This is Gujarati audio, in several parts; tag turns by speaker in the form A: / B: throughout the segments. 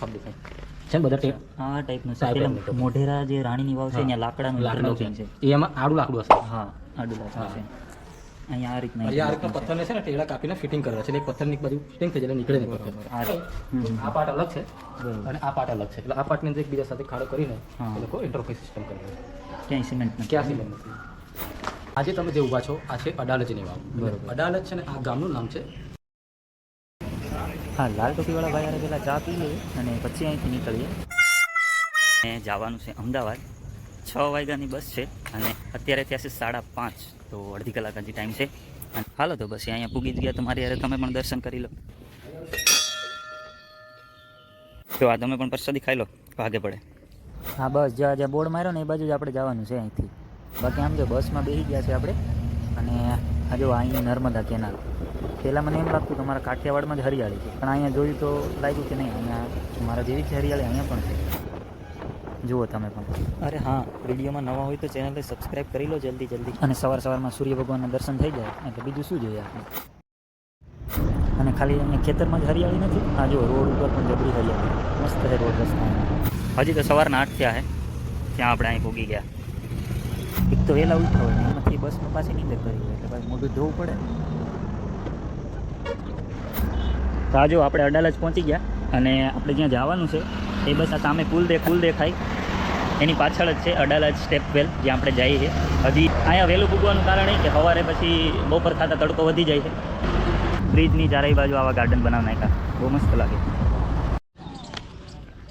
A: સાફ દેખાય. છે બધા
B: આ ટાઈપનું છે.
A: આ
B: પેલા
A: ટાઈપનું.
B: મોઢેરા જે રાણીની વાવ છે. અહીંયા લાકડાનું interlocking
A: છે. એમાં આડું લાકડું હશે.
B: હા આડું લાકડું. છે. અહીંયા આ રીતના
A: અહીંયા આ રીતના પથ્થરને છે ને ટેડા કાપીને ફિટિંગ કરેલા છે એટલે પથ્થરની બાજુ ફિટિંગ થઈ જાય નીકળે નહીં પથ્થર.
B: આ
A: પાર્ટ અલગ છે. અને આ પાર્ટ અલગ છે. એટલે આ પાર્ટની એકબીજા સાથે ખાડો કરીને એ લોકો ઇન્ટરફેસ સિસ્ટમ કરે છે.
B: ક્યાંય સિમેન્ટ
A: ક્યાં સિમેન્ટ આજે તમે જે ઊભા છો આ છે અડાલજની વાવ
B: બરાબર.
A: અડાલજ છે ને આ ગામનું નામ છે
B: હા લાલ ટોપીવાળા ભાઈ હારે પહેલાં ચા પી લઈએ અને પછી અહીંથી નીકળીએ. અને જવાનું છે અમદાવાદ. છ વાગ્યાની બસ છે અને અત્યારે ત્યાં છે સાડા પાંચ તો અડધી કલાક હજી ટાઈમ છે. અને હાલો તો બસ અહીંયા પૂગી જ ગયા તમારી યારે તમે પણ દર્શન કરી લો. તો આ તમે પણ પ્રસાદી ખાઈ લો ભાગે પડે. હા બસ. જ્યાં જ્યાં બોર્ડ માર્યો ને એ બાજુ જ આપણે જવાનું છે અહીંથી. બાકી આમ જો બસમાં બેસી ગયા છે આપણે. અને આ જો અહીં નર્મદા કેનાલ. પહેલાં મને એમ લાગતું કે મારા કાઠિયાવાડમાં જ હરિયાળી છે. પણ અહીંયા જોયું તો લાગ્યું કે નહીં અહીંયા મારા જેવી જ હરિયાળી અહીંયા પણ છે. જુઓ તમે પણ. અરે હા વિડીયોમાં નવા હોય તો ચેનલને સબસ્ક્રાઈબ કરી લો જલ્દી જલ્દી. અને સવાર સવારમાં સૂર્ય ભગવાનના દર્શન થઈ જાય એટલે બીજું શું જોઈએ આપણે? અને ખાલી અહીંયા ખેતરમાં જ હરિયાળી નથી? આ જો રોડ ઉપર પણ જબરી હરિયાળી. મસ્ત છે રોડ રસ્તા હજી તો સવારના આઠ થયા છે ત્યાં આપણે અહીં પૂગી ગયા. એક તો વહેલા ઉઠ્યા હોય એમાંથી બસમાં પાછી નીંદર કરી એટલે ભાઈ મોઢું ધોવું પડે. તો જો આપણે અડાલજ પહોંચી ગયા અને આપણે જ્યાં જવાનું છે, એ બસ આ સામે પુલ દે પુલ દેખાય. એની પાછળ જ છે અડાલજ સ્ટેપ વેલ, જ્યાં આપણે જઈએ છીએ. હજી અહીંયા વહેલું પૂગવાનું કારણ એ કે સવારે પછી બપોર ખાતા તડકો વધી જાય છે. બ્રિજની ચારેય બાજુ આવા ગાર્ડન બનાવી નાખ્યા. બહુ મસ્ત લાગે.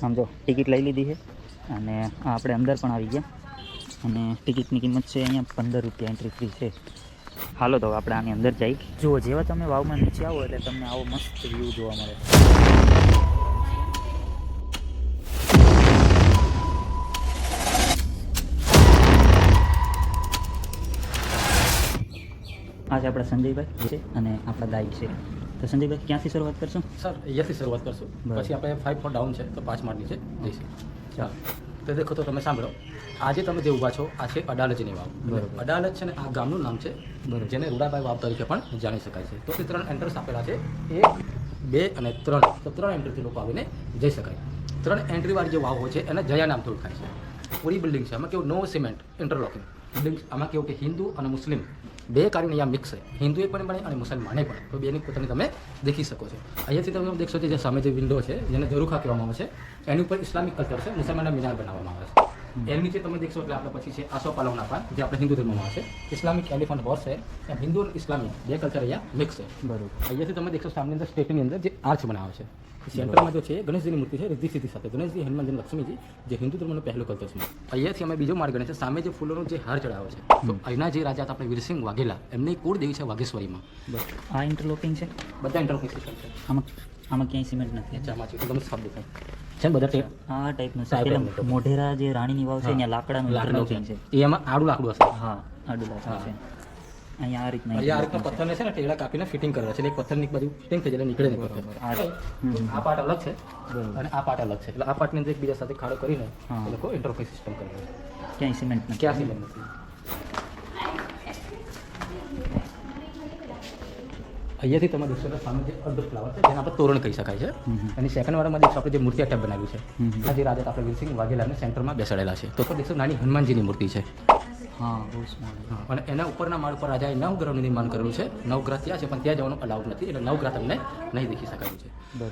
B: આમ જો, ટિકિટ લઈ લીધી છે અને આપણે અંદર પણ આવી ગયા. અને ટિકિટની કિંમત છે અહીંયા પંદર રૂપિયા એન્ટ્રી ફ્રી છે. હાલો તો આપણે આની અંદર જઈ. જુઓ જેવા તમે વાવમાં નીચે આવો એટલે તમને આવો મસ્ત વ્યૂ જોવા મળે. આ છે આપણા સંજયભાઈ છે અને આપણા દાઈ છે. તો સંજયભાઈ ક્યાંથી શરૂઆત કરશું?
A: સર અહીંયાથી શરૂઆત કરશું. પછી આપણે ફાઇવ ફોર ડાઉન છે તો પાંચ માળની છે. જઈશું ચાલો. તો દેખો તો તમે સાંભળો. આજે તમે જે ઊભા છો આ છે અડાલજની વાવ.
B: બરાબર.
A: અડાલજ છે ને આ ગામનું નામ છે જેને રૂડાભાઈ વાવ તરીકે પણ જાણી શકાય છે. તો એ ત્રણ એન્ટ્રન્સ આપેલા છે. એક બે અને ત્રણ. તો ત્રણ એન્ટ્રીથી લોકો આવીને જઈ શકાય. ત્રણ એન્ટ્રીવાળી જે વાવ હોય છે એને જયા નામથી ઓળખાય છે. પૂરી બિલ્ડિંગ છે. આમાં કેવું? નો સિમેન્ટ ઇન્ટરલોકિંગ. બિલ્ડિંગ આમાં કેવું કે હિન્દુ અને મુસ્લિમ બે કાર્યને અહીંયા મિક્સ છે. હિન્દુએ પણ બને અને મુસલમાને પણ. તો બેની પોતાની તમે દેખી શકો છો. અહીંયાથી તમે દેખશો કે જે સામે જે વિન્ડો છે, જેને દરુખા કહેવામાં આવે છે, એની ઉપર ઇસ્લામિક કલ્ચર છે, મુસલમાનના મિનાર બનાવવામાં આવે છે. એની નીચે તમે દેખશો એટલે આપણે પછી છે આસો પાલવના પાન જે આપણે હિન્દુ ધર્મમાં છે. ઇસ્લામિક એલિફન્ટ હોર્સ છે એમ હિન્દુ અને ઇસ્લામિક બે કલ્ચર અહીંયા મિક્સ છે.
B: બરોબર.
A: અહીંયાથી તમે દેખશો સામની અંદર સ્ટેટની અંદર જે આર્ચ બનાવે છે. સેન્ટરમાં જો છે ગણેશજીની મૂર્તિ છે રિદ્ધિ સિદ્ધિ સાથે. ગણેશજી હનુમાનજી લક્ષ્મીજી જે હિન્દુ ધર્મનો પહેલો કલ્ચર છે. અહીંયાથી અમે બીજો માર્ગ ગણે છે. સામે જે ફૂલોનો જે હાર ચડાવે છે. તો અહીંના જે રાજા આપણે વીરસિંહ વાઘેલા એમની કુળ દેવી છે વાઘેશ્વરીમાં.
B: બસ આ ઇન્ટરલોકિંગ છે?
A: બધા ઇન્ટરલોકિંગ સિસ્ટમ છે.
B: આમાં આમાં ક્યાંય સિમેન્ટ નથી.
A: તો સાફ દેખાય. છે ને બધા
B: આ ટાઈપનું છે. મોઢેરા જે રાણીની વાવ છે અહીંયા લાકડાનું લાકડું છે.
A: એમાં આડું લાકડું હશે.
B: હા આડું લાકડું છે. અહીંયા આ રીતના
A: અહીંયા આ રીતના પથ્થરને છે ને ટેડા કાપીને ફિટિંગ કરે છે. એટલે એક પથ્થરની બાજુ ફિટિંગ થઈ જાય નીકળે નહીં પથ્થર.
B: આ
A: પાર્ટ અલગ છે. અને આ પાર્ટ અલગ છે. એટલે આ પાર્ટની અંદર એકબીજા સાથે ખાડો કરીને એ લોકો ઇન્ટરફેસ સિસ્ટમ કરે છે.
B: ક્યાંય સિમેન્ટ
A: ક્યાં સિમેન્ટ નથી. અહીંયાથી તમે દેખશો સામે જે અર્ધ ફ્લાવર છે જેને આપણે તોરણ કહી શકાય છે. અને સેકન્ડ વાળામાં દેખશો આપણે જે મૂર્તિ અટેપ બનાવ્યું છે આજે. રાજા આપણે વીરસિંહ વાઘેલાને સેન્ટરમાં બેસાડેલા છે. તો દેખશો નાની હનુમાનજીની મૂર્તિ છે.
B: હા
A: અને એના ઉપરના માળ પર રાજાએ નવગ્રહનું નિર્માણ કરેલું છે. નવગ્રહ ત્યાં છે પણ ત્યાં જવાનું અલાઉડ નથી એટલે નવગ્રહ તમને નહીં દેખી શકાયું છે.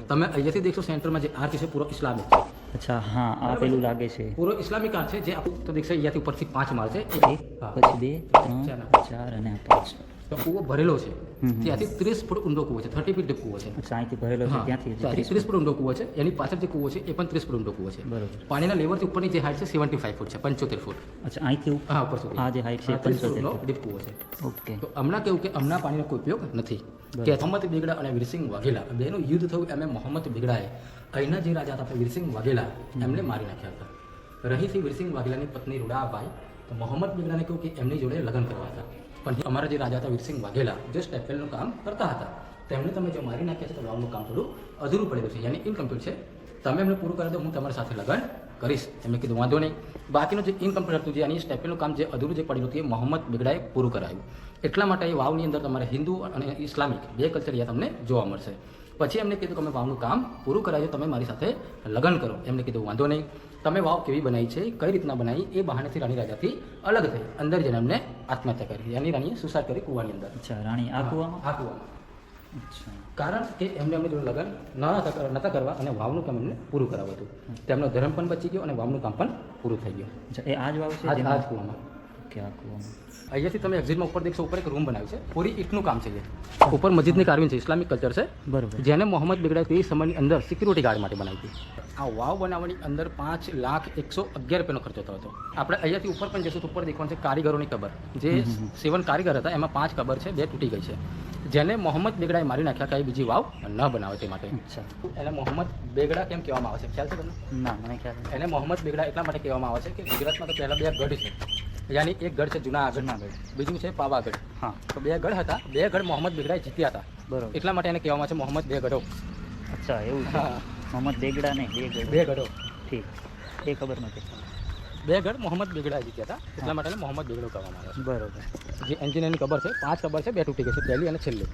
A: તમે અહીંયાથી દેખશો સેન્ટરમાં જે આર્ચ છે પૂરો ઇસ્લામિક છે.
B: અચ્છા હા આ પેલું લાગે છે.
A: પૂરો ઇસ્લામિક આર્ચ છે જે આપણું તો દેખશો અહીંયાથી ઉપરથી પાંચ માળ છે.
B: એક. પછી બે ત્રણ ચાર. અને પાંચ.
A: કૂવો ભરેલો છે. ત્યાંથી ત્રીસ ફૂટ ઊંડો કૂવો છે થર્ટી ફીટ કૂવો છે.
B: અહીંથી ભરેલો છે ત્યાંથી
A: ત્યાંથી ત્રીસ ફૂટ. ઊંડો કૂવો છે એની પાછળ જે કૂવો છે એ પણ ત્રીસ ફૂટ ઊંડો કૂવો છે.
B: બરોબર.
A: પાણીના લેવલથી ઉપરની જે હાઈટ છે સેવન્ટી ફાઈવ ફૂટ છે પંચોતેર ફૂટ.
B: અચ્છા અહીંથી
A: હા ઉપર સુધી
B: આ જે હાઈટ છે
A: હા, 30
B: પંચોતેર
A: ફૂટનો ડીપ કૂવો છે.
B: ઓકે.
A: તો હમણાં કેવું કે હમણાં પાણીનો કોઈ ઉપયોગ નથી. કે મોહમ્મદ બેગડા અને વીરસિંહ વાઘેલા બેનું યુદ્ધ થયું એમ મોહમ્મદ બેગડાએ. અહીંના જે રાજા હતા વીરસિંહ વાઘેલા એમને મારી નાખ્યા હતા. રહીથી વીરસિંહ વાઘેલાની પત્ની રૂડાબાઈ તો મોહમ્મદ બેગડાને કહ્યું કે એમની જોડે લગ્ન કરવા હતા પણ અમારા જે રાજા હતા વીરસિંહ વાઘેલા જે સ્ટેપવેલનું કામ કરતા હતા તેમણે તમે જો મારી નાખ્યા છે તો વાવનું કામ થોડું અધૂરું પડેલું છે યાની ઇનકમ્પ્લીટ છે તમે એમને પૂરું કરી દો હું તમારી સાથે લગ્ન કરીશ। એમને કીધું, વાંધો નહીં. બાકીનું જે ઇનકમ્પ્લીટ હતું, જે આની સ્ટેપેલનું કામ જે અધૂરું જે પડેલું હતું, એ મોહમ્મદ બેગડાએ પૂરું કરાયું. એટલા માટે એ વાવની અંદર તમારે હિન્દુ અને ઇસ્લામિક બે કલ્ચર અહીંયા તમને જોવા મળશે. પછી એમને કીધું કે અમે વાવનું કામ પૂરું કરાવ્યું તમે મારી સાથે લગ્ન કરો. એમને કીધું વાંધો નહીં. તમે વાવ કેવી બનાવી છે કઈ રીતના બનાવી એ બહાનેથી રાણી રાજાથી અલગ થઈ. અંદર જઈને એમને આત્મહત્યા કરી. રાણી રાણીએ સુસાઇડ કરી કૂવાની અંદર.
B: અચ્છા રાણી આ કૂવામાં?
A: આ કૂવામાં. કારણ કે એમને એમની જોડે લગ્ન ન નહોતા કરવા અને વાવનું કામ એમને પૂરું કરાવ્યું હતું. તેમનો ધર્મ પણ બચી ગયો અને વાવનું કામ પણ પૂરું થઈ ગયું.
B: એ આ જ વાવ છે
A: આ જ કૂવામાં.
B: ઓકે આ
A: અહીંયાથી તમે એક્ઝિટમાં ઉપર દેખશો ઉપર એક રૂમ બનાવ્યું છે. પૂરી ઈટનું કામ છે જે ઉપર મસ્જિદની કાર્વિંગ છે ઇસ્લામિક કલ્ચર છે.
B: બરાબર.
A: જેને મોહમ્મદ બેગડા તે સમયની અંદર સિક્યુરિટી ગાર્ડ માટે બનાવી હતી. આ વાવ બનાવવાની અંદર પાંચ લાખ એકસો અગિયાર રૂપિયાનો ખર્ચો થયો હતો. આપણે અહીંયાથી ઉપર પણ જશું તો ઉપર દેખવાનું છે કારીગરોની કબર. જે સેવન કારીગર હતા એમાં પાંચ કબર છે બે તૂટી ગઈ છે. જેને મોહમ્મદ બેગડાએ મારી નાખ્યા કે બીજી વાવ ન બનાવે તે માટે. એને મોહમ્મદ બેગડા કેમ કહેવામાં આવે છે? ખ્યાલ છે તમને?
B: ના મને ખ્યાલ
A: એને મોહમ્મદ બેગડા એટલા માટે કહેવામાં આવે છે કે ગુજરાતમાં તો પહેલાં બે ગઢ છે. યાની એક ગઢ છે જુનાગઢ
B: ગઢ.
A: બીજું છે પાવાગઢ
B: હા.
A: તો બે ગઢ હતા. બે ગઢ મોહમ્મદ બેગડાએ જીત્યા હતા.
B: બરોબર.
A: એટલા માટે એને કહેવામાં છે મોહમ્મદ બે ગઢો.
B: અચ્છા એવું છે. મોહમ્મદ બેગડા નહીં બે ગઢ.
A: બે ગઢો.
B: ઠીક. એ ખબર નથી.
A: બે ગઢ મોહમ્મદ બેગડાએ જીત્યા હતા. એટલા માટે મોહમ્મદ બેગડો કહેવામાં આવે છે. બરોબર. જે એન્જિનિયરની ખબર છે પાંચ ખબર છે બે તૂટી ગઈ છે પહેલી અને છેલ્લી.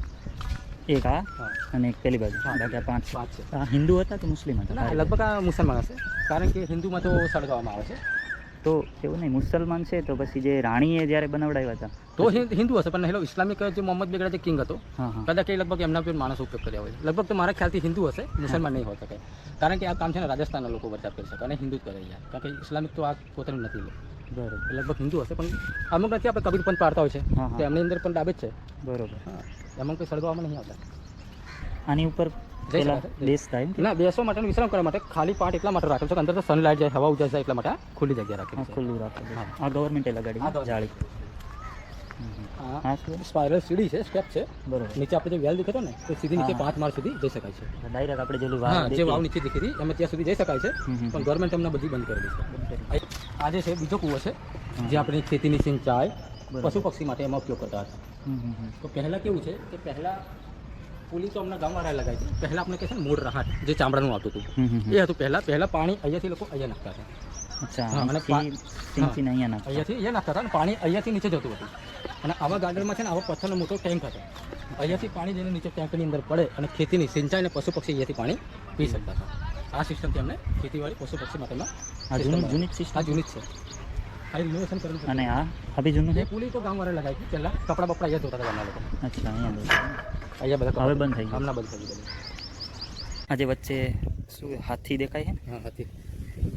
B: એક આ
A: હા.
B: અને એક પેલી બાજુ. બાકી પાંચ
A: પાંચ છે.
B: હિન્દુ હતા કે મુસ્લિમ હતા?
A: લગભગ આ મુસલમાન હશે. કારણ કે હિન્દુમાં તો સળગાવવામાં આવે છે.
B: તો એવું નહીં મુસલમાન છે તો પછી જે રાણીએ જ્યારે બનાવડાવ્યા હતા
A: તો હિન્દુ હશે પણ હેલો ઇસ્લામિક જે મોહમ્મદ બેગડા જે કિંગ હતો કદાચ એ લગભગ એમના પર માણસ ઉપયોગ કર્યા હોય. લગભગ તો મારા ખ્યાલથી હિન્દુ હશે મુસલમાન નહીં હોઈ શકે. કારણ કે આ કામ છે ને રાજસ્થાનના લોકો વધારે કરી શકે અને હિન્દુ જ કરે યાર કારણ કે ઇસ્લામિક તો આ પોતાનું નથી. લે
B: બરોબર
A: લગભગ હિન્દુ હશે પણ અમુક નથી આપણે કબીર પંથ પાડતા હોય છે. તો એમની અંદર પણ ડાબે જ છે.
B: બરોબર.
A: હા. એમાં કોઈ સળગાવવામાં નહીં આવતા.
B: આની ઉપર
A: ના બેસવા માટે વિશ્રામ કરવા માટે ખાલી પાર્ટ એટલા માટે રાખેલ છે કે અંદર તો સનલાઇટ જાય હવા ઉજાય જાય એટલા માટે ખુલ્લી જગ્યા રાખેલી છે.
B: ખુલ્લું રાખેલું. આ ગવર્મેન્ટે લગાડી. જાળી.
A: આ
B: હા
A: સીડી છે સ્ટેપ છે.
B: બરોબર.
A: નીચે આપણે જે વેલ દેખાતો ને તો સીધી નીચે. પાંચ માળ સુધી જઈ શકાય છે.
B: ડાયરેક્ટ આપણે જેલું વાવ
A: જે વાવ નીચે દેખી હતી એમાં ત્યાં સુધી જઈ શકાય છે. પણ ગવર્મેન્ટ અમને બધી બંધ કરેલી છે. આજે છે બીજો કૂવો છે જે આપણે ખેતીની સિંચાઈ. પશુ પક્ષી માટે એમાં ઉપયોગ કરતા હતા. તો પહેલાં કેવું છે કે પહેલાં પુલી તો અમને ગામવાળા લગાવી હતી પહેલાં આપણે કહે છે ને મૂળ રહાટ જે ચામડાનું આવતું હતું. એ હતું પહેલાં પહેલાં પાણી અહીંયાથી લોકો અહીંયા નાખતા હતા.
B: અચ્છા
A: અને અહીંયાથી અહીંયા નાખતા હતા અને પાણી અહીંયાથી નીચે જતું હતું. અને આવા ગાર્ડનમાં છે ને આવો પથ્થરનો મોટો ટેન્ક હતો. અહીંયાથી પાણી જઈને નીચે ટેન્કની અંદર પડે અને ખેતીની સિંચાઈ અને પશુ પક્ષી અહીંયાથી પાણી પી શકતા હતા. આ સિસ્ટમથી અમને ખેતીવાડી પશુ પક્ષી માટેમાં
B: જૂની જ
A: આ
B: સિસ્ટમ
A: જૂની જ છે. આ રિનોવેશન કરેલું
B: અને આ હવે જૂનું છે?
A: પુલી તો ગામવાળા લગાવી પહેલાં કપડા બપડા અહીંયા ધોતા હતા ગામના લોકો.
B: અચ્છા અહીંયા.
A: અહીંયા બધા
B: હવે બંધ થઈ.
A: હમણાં બંધ થઈ ગયું.
B: આજે વચ્ચે શું હાથી દેખાય છે ને?
A: હા હાથી.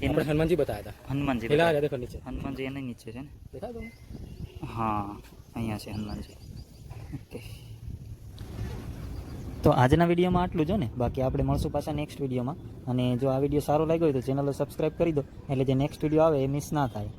B: એનું
A: હનુમાનજી બતાવ્યા હતા.
B: હનુમાનજી
A: પેલા
B: દેખાય.
A: દેખો નીચે.
B: હનુમાનજી એની નીચે છે ને?
A: દેખાય તમને?
B: હા અહીંયા છે હનુમાનજી. ઓકે. તો આજના વિડીયોમાં આટલું જો ને? બાકી આપણે મળશું પાછા નેક્સ્ટ વિડીયોમાં. અને જો આ વીડિયો સારો લાગ્યો હોય તો ચેનલ સબસ્ક્રાઈબ કરી દો. એટલે જે નેક્સ્ટ વીડિયો આવે એ મિસ ના થાય.